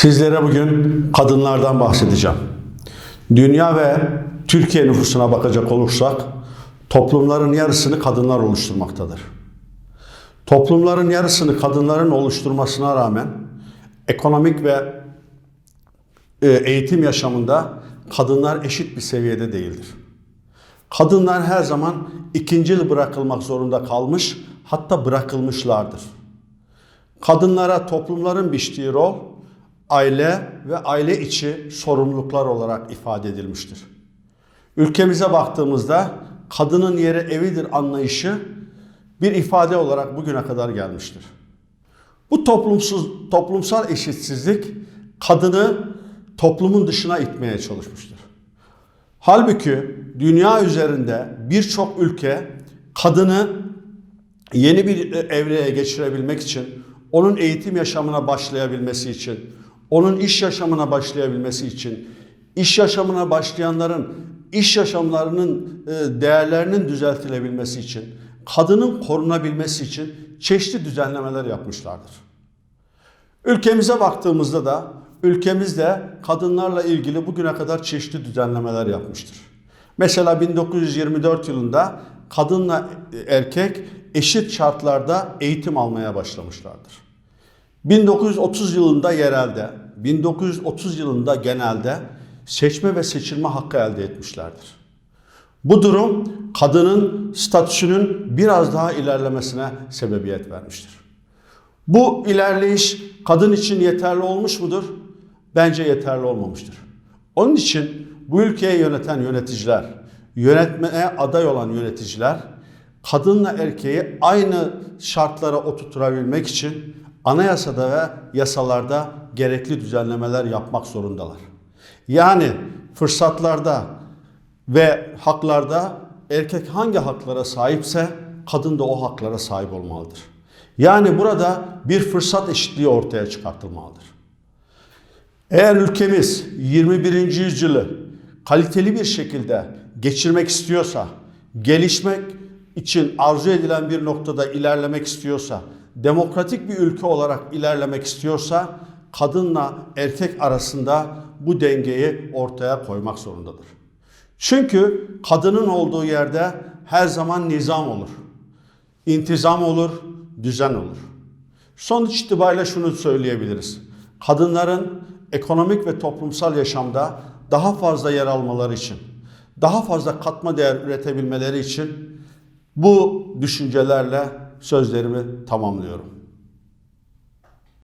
Sizlere bugün kadınlardan bahsedeceğim. Dünya ve Türkiye nüfusuna bakacak olursak toplumların yarısını kadınlar oluşturmaktadır. Toplumların yarısını kadınların oluşturmasına rağmen ekonomik ve e, eğitim yaşamında kadınlar eşit bir seviyede değildir. Kadınlar her zaman ikincil bırakılmak zorunda kalmış, hatta bırakılmışlardır. Kadınlara toplumların biçtiği rol aile ve aile içi sorumluluklar olarak ifade edilmiştir. Ülkemize baktığımızda kadının yeri evidir anlayışı bir ifade olarak bugüne kadar gelmiştir. Bu toplumsuz toplumsal eşitsizlik kadını toplumun dışına itmeye çalışmıştır. Halbuki dünya üzerinde birçok ülke kadını yeni bir evreye geçirebilmek için, onun eğitim yaşamına başlayabilmesi için, onun iş yaşamına başlayabilmesi için, iş yaşamına başlayanların iş yaşamlarının e, değerlerinin düzeltilebilmesi için, kadının korunabilmesi için çeşitli düzenlemeler yapmışlardır. Ülkemize baktığımızda da ülkemizde kadınlarla ilgili bugüne kadar çeşitli düzenlemeler yapmıştır. Mesela 1924 yılında kadınla erkek eşit şartlarda eğitim almaya başlamışlardır. 1930 yılında yerelde, 1930 yılında genelde seçme ve seçilme hakkı elde etmişlerdir. Bu durum kadının statüsünün biraz daha ilerlemesine sebebiyet vermiştir. Bu ilerleyiş kadın için yeterli olmuş mudur? Bence yeterli olmamıştır. Onun için bu ülkeyi yöneten yöneticiler, yönetmeye aday olan yöneticiler kadınla erkeği aynı şartlara oturtabilmek için anayasada ve yasalarda gerekli düzenlemeler yapmak zorundalar. Yani fırsatlarda ve haklarda erkek hangi haklara sahipse kadın da o haklara sahip olmalıdır. Yani burada bir fırsat eşitliği ortaya çıkartılmalıdır. Eğer ülkemiz 21. yüzyılı kaliteli bir şekilde geçirmek istiyorsa, gelişmek için arzu edilen bir noktada ilerlemek istiyorsa, demokratik bir ülke olarak ilerlemek istiyorsa kadınla erkek arasında bu dengeyi ortaya koymak zorundadır. Çünkü kadının olduğu yerde her zaman nizam olur. intizam olur, düzen olur. Sonuç itibariyle şunu söyleyebiliriz. Kadınların ekonomik ve toplumsal yaşamda daha fazla yer almaları için, daha fazla katma değer üretebilmeleri için bu düşüncelerle sözlerimi tamamlıyorum.